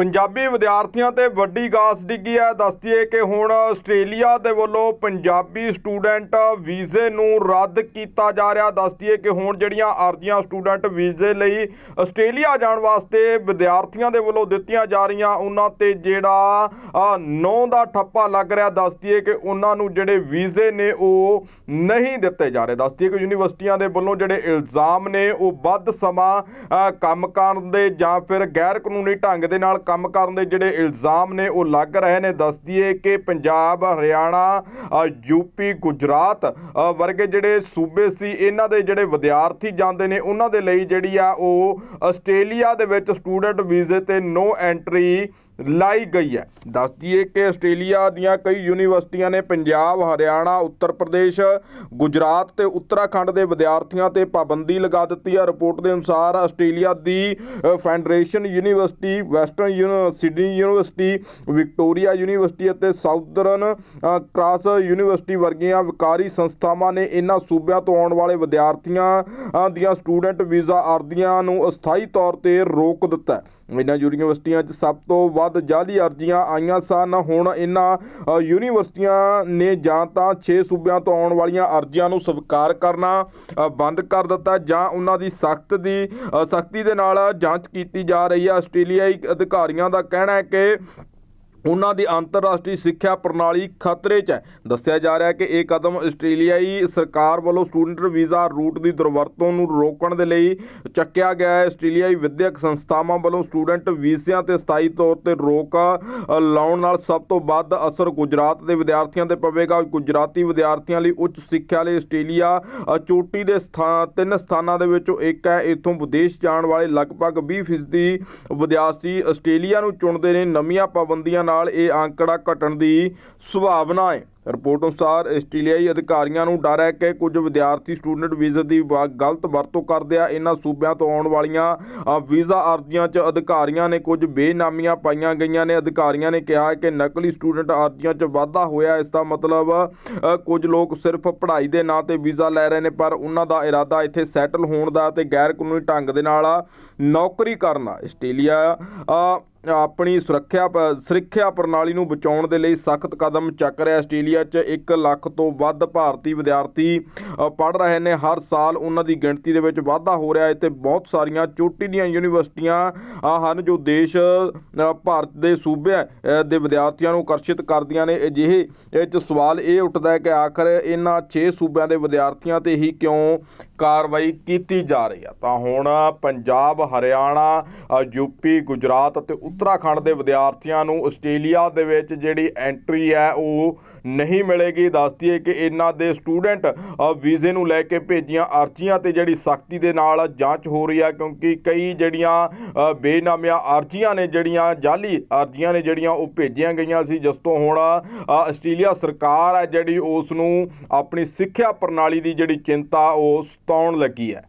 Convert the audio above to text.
ਪੰਜਾਬੀ ਵਿਦਿਆਰਥੀਆਂ ਤੇ ਵੱਡੀ ਗਾਸ ਡਿੱਗੀ ਹੈ। ਦੱਸਦੀਏ ਕਿ ਹੁਣ ਆਸਟ੍ਰੇਲੀਆ ਦੇ ਵੱਲੋਂ ਪੰਜਾਬੀ ਸਟੂਡੈਂਟ ਵੀਜ਼ੇ ਨੂੰ ਰੱਦ ਕੀਤਾ ਜਾ ਰਿਹਾ। ਦੱਸਦੀਏ ਕਿ ਹੁਣ ਜਿਹੜੀਆਂ ਅਰਜ਼ੀਆਂ ਸਟੂਡੈਂਟ ਵੀਜ਼ੇ ਲਈ ਆਸਟ੍ਰੇਲੀਆ ਜਾਣ ਵਾਸਤੇ ਵਿਦਿਆਰਥੀਆਂ ਦੇ ਵੱਲੋਂ ਦਿੱਤੀਆਂ ਜਾ ਰਹੀਆਂ, ਉਹਨਾਂ ਤੇ ਜਿਹੜਾ ਨੌ ਦਾ ਠੱਪਾ ਲੱਗ ਰਿਹਾ। ਦੱਸਦੀਏ ਕਿ ਉਹਨਾਂ ਨੂੰ ਜਿਹੜੇ ਵੀਜ਼ੇ ਨੇ ਉਹ ਨਹੀਂ ਦਿੱਤੇ ਜਾ ਰਹੇ। ਦੱਸਦੀਏ ਕਿ ਯੂਨੀਵਰਸਿਟੀਆਂ ਦੇ ਵੱਲੋਂ ਜਿਹੜੇ ਇਲਜ਼ਾਮ ਨੇ, ਉਹ ਵੱਧ ਸਮਾਂ ਕੰਮ ਕਰਨ ਦੇ ਜਾਂ ਫਿਰ ਗੈਰ ਕਾਨੂੰਨੀ ਢੰਗ ਦੇ ਨਾਲ ਕੰਮ ਕਰਨ ਦੇ ਜਿਹੜੇ ਇਲਜ਼ਾਮ ਨੇ ਉਹ ਲੱਗ ਰਹੇ ਨੇ। ਦੱਸ ਦਈਏ ਕਿ ਪੰਜਾਬ ਹਰਿਆਣਾ ਅ, ਯੂਪੀ ਗੁਜਰਾਤ ਵਰਗੇ ਜਿਹੜੇ ਸੂਬੇ ਸੀ ਇਹਨਾਂ ਦੇ ਜਿਹੜੇ ਵਿਦਿਆਰਥੀ ਜਾਂਦੇ ਨੇ ਉਹਨਾਂ ਦੇ ਲਈ ਜਿਹੜੀ ਆ ਉਹ ਆਸਟ੍ਰੇਲੀਆ ਦੇ ਵਿੱਚ ਸਟੂਡੈਂਟ ਵੀਜ਼ੇ ਤੇ ਨੋ ਐਂਟਰੀ ਲਾਈ ਗਈ ਹੈ। ਦੱਸ ਦਈਏ ਕਿ ਆਸਟ੍ਰੇਲੀਆ ਦੀਆਂ ਕਈ ਯੂਨੀਵਰਸਿਟੀਆਂ ਨੇ ਪੰਜਾਬ ਹਰਿਆਣਾ ਉੱਤਰ ਪ੍ਰਦੇਸ਼ ਗੁਜਰਾਤ ਤੇ ਉੱਤਰਾਖੰਡ ਦੇ ਵਿਦਿਆਰਥੀਆਂ ਤੇ ਪਾਬੰਦੀ ਲਗਾ ਦਿੱਤੀ ਹੈ। ਰਿਪੋਰਟ ਦੇ ਅਨੁਸਾਰ ਆਸਟ੍ਰੇਲੀਆ ਦੀ federation university western uni Sydney university Victoria university ਅਤੇ ਸਾਊਦਰਨ ਅ, ਕ੍ਰਾਸ ਯੂਨੀਵਰਸਿਟੀ ਵਰਗੀਆਂ ਵਿਕਾਰੀ ਸੰਸਥਾਵਾਂ ਨੇ ਇਹਨਾਂ ਸੂਬਿਆਂ ਤੋਂ ਆਉਣ ਵਾਲੇ ਵਿਦਿਆਰਥੀਆਂ ਦੀਆਂ ਸਟੂਡੈਂਟ ਵੀਜ਼ਾ ਅਰਜ਼ੀਆਂ ਨੂੰ ਅਸਥਾਈ ਤੌਰ ਤੇ ਰੋਕ ਦਿੱਤਾ ਇਹਨਾਂ ਯੂਨੀਵਰਸਿਟੀਆਂ 'ਚ ਸਭ ਤੋਂ ਵੱਧ ਜਾਲੀ ਅਰਜ਼ੀਆਂ ਆਈਆਂ ਸਨ। ਹੁਣ ਇਹਨਾਂ ਯੂਨੀਵਰਸਿਟੀਆਂ ਨੇ ਜਾਂ ਤਾਂ 6 ਸੂਬਿਆਂ ਤੋਂ ਆਉਣ ਵਾਲੀਆਂ ਅਰਜ਼ੀਆਂ ਨੂੰ ਸਵੀਕਾਰ ਕਰਨਾ ਬੰਦ ਕਰ ਦਿੱਤਾ ਜਾਂ ਉਹਨਾਂ ਦੀ ਸਖਤ ਦੀ ਸਖਤੀ ਦੇ ਨਾਲ ਜਾਂਚ ਕੀਤੀ ਜਾ ਰਹੀ ਹੈ। ਆਸਟ੍ਰੇਲੀਆਈ ਅਧਿਕਾਰੀਆਂ ਦਾ ਕਹਿਣਾ ਹੈ ਕਿ ਉਹਨਾਂ ਦੀ ਅੰਤਰਰਾਸ਼ਟਰੀ ਸਿੱਖਿਆ ਪ੍ਰਣਾਲੀ ਖਤਰੇ 'ਚ ਹੈ। ਦੱਸਿਆ ਜਾ ਰਿਹਾ ਹੈ ਕਿ ਇਹ ਕਦਮ ਆਸਟ੍ਰੇਲੀਆਈ ਸਰਕਾਰ ਵੱਲੋਂ ਸਟੂਡੈਂਟ ਵੀਜ਼ਾ ਰੂਟ ਦੀ ਦੁਰਵਰਤੋਂ ਨੂੰ ਰੋਕਣ ਦੇ ਲਈ ਚੱਕਿਆ ਗਿਆ ਹੈ। ਆਸਟ੍ਰੇਲੀਆਈ ਵਿਦਿਅਕ ਸੰਸਥਾਵਾਂ ਵੱਲੋਂ ਸਟੂਡੈਂਟ ਵੀਜ਼ਿਆਂ ਤੇ ਸਥਾਈ ਤੌਰ ਤੇ ਰੋਕ ਲਾਉਣ ਨਾਲ ਸਭ ਤੋਂ ਵੱਧ ਅਸਰ ਗੁਜਰਾਤ ਦੇ ਵਿਦਿਆਰਥੀਆਂ ਤੇ ਪਵੇਗਾ। ਗੁਜਰਾਤੀ ਵਿਦਿਆਰਥੀਆਂ ਲਈ ਉੱਚ ਸਿੱਖਿਆ ਲਈ ਆਸਟ੍ਰੇਲੀਆ ਚੋਟੀ ਦੇ ਸਥਾਨ ਤਿੰਨ ਸਥਾਨਾਂ ਦੇ ਵਿੱਚੋਂ ਇੱਕ ਹੈ। ਇੱਥੋਂ ਵਿਦੇਸ਼ ਜਾਣ ਵਾਲੇ ਲਗਭਗ 20% ਫੀਸਦੀ ਵਿਦਿਆਰਥੀ ਆਸਟ੍ਰੇਲੀਆ ਨੂੰ ਚੁਣਦੇ ਨੇ। ਨਵੀਆਂ ਪਾਬੰਦੀਆਂ ਨਾਲ ਇਹ ਅੰਕੜਾ ਘਟਣ ਦੀ ਸੰਭਾਵਨਾ ਹੈ। ਰਿਪੋਰਟ ਅਨੁਸਾਰ ਆਸਟ੍ਰੇਲੀਆਈ ਅਧਿਕਾਰੀਆਂ ਨੂੰ ਡਰ ਹੈ ਕਿ ਕੁਝ ਵਿਦਿਆਰਥੀ ਸਟੂਡੈਂਟ ਵੀਜ਼ੇ ਦੀ ਵਾ- ਗਲਤ ਵਰਤੋਂ ਕਰਦੇ ਆ ਇਹਨਾਂ ਸੂਬਿਆਂ ਤੋਂ ਆਉਣ ਵਾਲੀਆਂ ਵੀਜ਼ਾ ਅਰਜ਼ੀਆਂ 'ਚ ਅਧਿਕਾਰੀਆਂ ਨੇ ਕੁਝ ਬੇਨਾਮੀਆਂ ਪਾਈਆਂ ਗਈਆਂ ਨੇ। ਅਧਿਕਾਰੀਆਂ ਨੇ ਕਿਹਾ ਕਿ ਨਕਲੀ ਸਟੂਡੈਂਟ ਅਰਜ਼ੀਆਂ 'ਚ ਵਾਧਾ ਹੋਇਆ, ਇਸ ਦਾ ਮਤਲਬ ਕੁਝ ਲੋਕ ਸਿਰਫ ਪੜ੍ਹਾਈ ਦੇ ਨਾਂ ਤੇ ਵੀਜ਼ਾ ਲੈ ਰਹੇ ਨੇ, ਪਰ ਉਹਨਾਂ ਦਾ ਇਰਾਦਾ ਇੱਥੇ ਸੈਟਲ ਹੋਣ ਦਾ ਤੇ ਗੈਰ ਕਾਨੂੰਨੀ ਢੰਗ ਦੇ ਨਾਲ ਨੌਕਰੀ ਕਰਨਾ। ਆਸਟ੍ਰੇਲੀਆ ਆਪਣੀ ਸੁਰੱਖਿਆ ਪ- ਸੁਰੱਖਿਆ ਪ੍ਰਣਾਲੀ ਨੂੰ ਬਚਾਉਣ ਦੇ ਲਈ ਸਖਤ ਕਦਮ ਚੱਕ ਰਿਹਾ ਆਸਟ੍ਰੇਲੀਆ 'ਚ 1 ਲੱਖ ਤੋਂ ਵੱਧ ਭਾਰਤੀ ਵਿਦਿਆਰਥੀ ਪੜ੍ਹ ਰਹੇ ਨੇ। ਹਰ ਸਾਲ ਉਹਨਾਂ ਦੀ ਗਿਣਤੀ ਦੇ ਵਿੱਚ ਵਾਧਾ ਹੋ ਰਿਹਾ ਹੈ ਤੇ ਬਹੁਤ ਸਾਰੀਆਂ ਚੋਟੀ ਦੀਆਂ ਯੂਨੀਵਰਸਿਟੀਆਂ ਹਨ ਜੋ ਦੇਸ਼ ਭਾਰਤ ਦੇ ਸੂਬਿਆਂ ਦੇ ਵਿਦਿਆਰਥੀਆਂ ਨੂੰ ਆਕਰਸ਼ਿਤ ਕਰਦੀਆਂ ਨੇ। ਅਜਿਹੇ ਇਹ 'ਚ ਸਵਾਲ ਇਹ ਉੱਠਦਾ ਹੈ ਕਿ ਆਖਰ ਇਹਨਾਂ 6 ਸੂਬਿਆਂ ਦੇ ਵਿਦਿਆਰਥੀਆਂ ਤੇ ਹੀ ਕਿਉਂ ਕਾਰਵਾਈ ਕੀਤੀ ਜਾ ਰਹੀ ਆ। ਤਾਂ ਹੁਣ ਪੰਜਾਬ ਹਰਿਆਣਾ ਅ, ਯੂਪੀ ਗੁਜਰਾਤ ਅਤੇ ਉੱਤਰਾਖੰਡ ਦੇ ਵਿਦਿਆਰਥੀਆਂ ਨੂੰ ਆਸਟ੍ਰੇਲੀਆ ਦੇ ਵਿੱਚ ਜਿਹੜੀ ਐਂਟਰੀ ਹੈ ਉਹ ਨਹੀਂ ਮਿਲੇਗੀ। ਦੱਸਦੀ ਹੈ ਕਿ ਇਹਨਾਂ ਦੇ ਸਟੂਡੈਂਟ ਵੀਜ਼ੇ ਨੂੰ ਲੈ ਕੇ ਭੇਜੀਆਂ ਅਰਜ਼ੀਆਂ ਤੇ ਜਿਹੜੀ ਸਖਤੀ ਦੇ ਨਾਲ ਜਾਂਚ ਹੋ ਰਹੀ ਹੈ ਕਿਉਂਕਿ ਕਈ ਜਿਹੜੀਆਂ ਬੇਨਾਮੀਆਂ ਅਰਜ਼ੀਆਂ ਨੇ ਜਿਹੜੀਆਂ ਜਾਲੀ ਅਰਜ਼ੀਆਂ ਨੇ ਜਿਹੜੀਆਂ ਉਹ ਭੇਜੀਆਂ ਗਈਆਂ ਸੀ, ਜਿਸ ਤੋਂ ਹੁਣ ਆਸਟ੍ਰੇਲੀਆ ਸਰਕਾਰ ਹੈ ਜਿਹੜੀ ਉਸ ਨੂੰ ਆਪਣੀ ਸਿੱਖਿਆ ਪ੍ਰਣਾਲੀ ਦੀ ਜਿਹੜੀ ਚਿੰਤਾ ਉਹ ਸਤਾਉਣ ਲੱਗੀ ਹੈ।